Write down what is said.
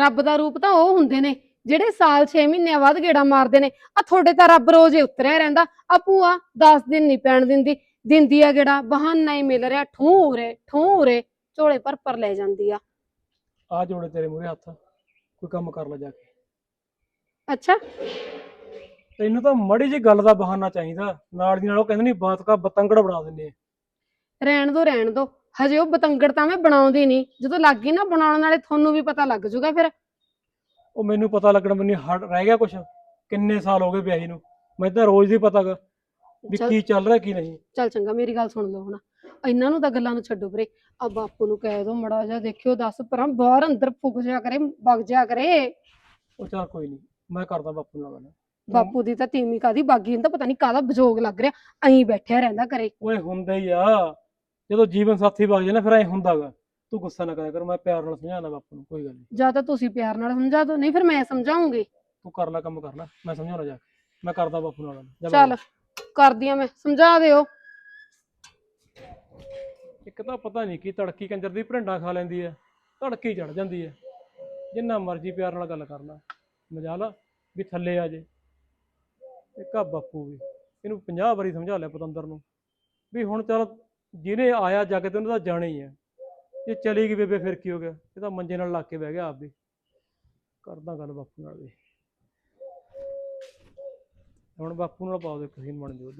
ਰੱਬ ਦਾ ਰੂਪ ਤਾਂ ਉਹ ਹੁੰਦੇ ਨੇ ਜਿਹੜੇ ਸਾਲ 6 ਮਹੀਨਿਆਂ ਬਾਅਦ ਗੇੜਾ ਮਾਰਦੇ ਨੇ। ਆ ਤੁਹਾਡੇ ਤਾਂ ਰੱਬ ਰੋਜ਼ ਹੀ ਉਤਰਿਆ ਰਹਿੰਦਾ। ਆ ਭੂਆ 10 ਦਿਨ ਨਹੀਂ ਪੈਣ ਦਿੰਦੀ। ਦਿੰਦੀ ਆ ਗੇੜਾ ਬਹਾਨਾ ਹੀ ਮਿਲ ਰਿਹਾ। ਠੂਰੇ ਠੂਰੇ ਝੋਲੇ ਭਰ ਭਰ ਲੈ ਜਾਂਦੀ ਆ। ਆ ਜੋੜੇ ਤੇਰੇ ਮੂਹਰੇ ਹੱਥ ਕੋਈ ਕੰਮ ਕਰ ਲੈ ਜਾ ਕੇ। ਅੱਛਾ। ਤੈਨੂੰ ਤਾਂ ਮੜੀ ਜੀ ਗੱਲ ਦਾ ਬਹਾਨਾ ਚਾਹੀਦਾ। ਨਾਲ ਦੀ ਨਾਲ ਉਹ ਕਹਿੰਦੇ ਨਹੀਂ ਬਾਤ ਕਾ ਬਤੰਗੜ ਬਣਾ ਦਿੰਦੇ ਆ। ਰਹਿਣ ਦੋ ਰਹਿਣ ਦੋ। ਹਜੇ ਉਹ ਬਤੰਗੜ ਤਾਂ ਮੈਂ ਬਣਾਉਂਦੀ ਨਹੀਂ। ਜਦੋਂ ਲੱਗ ਗਈ ਨਾ ਬਣਾਉਣ ਵਾਲੇ ਤੁਹਾਨੂੰ ਵੀ ਪਤਾ ਲੱਗ ਜੂਗਾ ਫਿਰ। ਉਹ ਮੈਨੂੰ ਪਤਾ ਲੱਗਣ ਮੈਨੂੰ ਹਟ ਰਹਿ ਗਿਆ ਕੁਛ। ਕਿੰਨੇ ਸਾਲ ਹੋ ਗਏ ਵਿਆਹੀ ਨੂੰ। ਮੈਂ ਤਾਂ ਰੋਜ਼ ਦੀ ਪਤਾ ਗਾ ਵੀ ਚੱਲ- ਕੀ ਚੱਲ ਰਿਹਾ ਕੀ ਨਹੀਂ। ਚੱਲ ਚੰਗਾ ਮੇਰੀ ਗੱਲ ਸੁਣ ਲਓ ਹੁਣ। ਇਹਨਾਂ ਨੂੰ ਤਾਂ ਗੱਲਾਂ ਨੂੰ ਛੱਡੋ ਵੀਰੇ। ਆ ਬਾਪੂ ਨੂੰ ਕਹਿ ਦੋ ਮੜਾ ਜਾ ਦੇਖਿਓ ਦੱਸ ਪਰਾਂ ਬਾਹਰ ਅੰਦਰ ਫੁੱਕ ਜਾ ਕਰੇ ਵਗ ਜਾ ਕਰੇ। ਉਹ ਚੱਲ ਕੋਈ ਨਹੀਂ ਮੈਂ ਕਰਦਾ ਬਾਪੂ ਨਾਲ ਗੱਲ। ਬਾਪੂ ਦੀ ਤਾਂ ਤੀਵੀਂ ਕਾਦੀ ਬਾਗੀ ਨੂੰ ਤਾਂ ਪਤਾ ਨਹੀਂ ਕਾਹਦਾ ਬਜੋਗ ਲੱਗ ਰਿਹਾ। ਐਂ ਬੈਠਿਆ ਰਹਿੰਦਾ ਕਰੇ ਓਏ ਹੁੰਦਾ ਹੀ ਆ। ਜਦੋਂ ਜੀਵਨ ਸਾਥੀ ਵਗ ਨਾ ਫਿਰ ਐ ਹੁੰਦਾਗਾ। ਤੂੰ ਗੁੱਸਾ ਨਾ ਕਰਿਆ ਕਰ ਮੈਂ ਪਿਆਰ ਨਾਲ ਸਮਝਾਣਾ ਬਾਪੂ ਨੂੰ ਕੋਈ ਗੱਲ ਨਹੀਂ ਜਾਂ ਤਾਂ ਤੁਸੀਂ ਪਿਆਰ ਨਾਲ ਸਮਝਾ ਦਿਓ ਨਹੀਂ ਫਿਰ ਮੈਂ ਸਮਝਾਉਂਗੀ। ਤੂੰ ਕਰ ਲੈ ਕੰਮ ਕਰਨਾ ਮੈਂ ਸਮਝਾਉਣਾ ਜਾ ਕੇ। ਮੈਂ ਕਰਦਾ ਬਾਪੂ ਨਾਲ ਗੱਲ ਜਾ ਚੱਲ। ਕਰਦੀ ਆ ਮੈਂ ਸਮਝਾ ਦਿਓ। ਇੱਕ ਤਾਂ ਪਤਾ ਨਹੀਂ ਕੀ ਤੜਕੀ ਕੰਜਰ ਦੀ ਭਰਿੰਡਾ ਖਾ ਲੈਂਦੀ ਐ ਤੜਕੀ ਚੜ ਜਾਂਦੀ ਐ ਜਿੰਨਾ ਮਰਜ਼ੀ ਪਿਆਰ ਨਾਲ ਗੱਲ ਕਰਨਾ ਮਜਾਲ ਵੀ ਥੱਲੇ ਆ ਜੇ। ਇੱਕ ਆ ਬਾਪੂ ਵੀ ਇਹਨੂੰ 50 ਵਾਰੀ ਸਮਝਾ ਲਿਆ ਪਤੰਦਰ ਨੂੰ ਵੀ ਹੁਣ ਚੱਲ ਜਿਹਨੇ ਆਇਆ ਜੱਗ ਤੇ ਉਹਨੂੰ ਤਾਂ ਜਾਣਾ ਹੀ ਹੈ। ਜੇ ਚਲੀ ਗਈ ਬੇਬੇ, ਫਿਰ ਕੀ ਹੋ ਗਿਆ? ਇਹ ਤਾਂ ਮੰਜੇ ਨਾਲ ਲਾ ਕੇ ਬਹਿ ਗਿਆ ਆਪ ਵੀ। ਕਰਦਾ ਗੱਲ ਬਾਪੂ ਨਾਲ ਵੀ। ਹੁਣ ਬਾਪੂ ਨਾਲ ਪਾਓ ਦੇ ਕਸੀਨ ਬਣ ਜਾਓ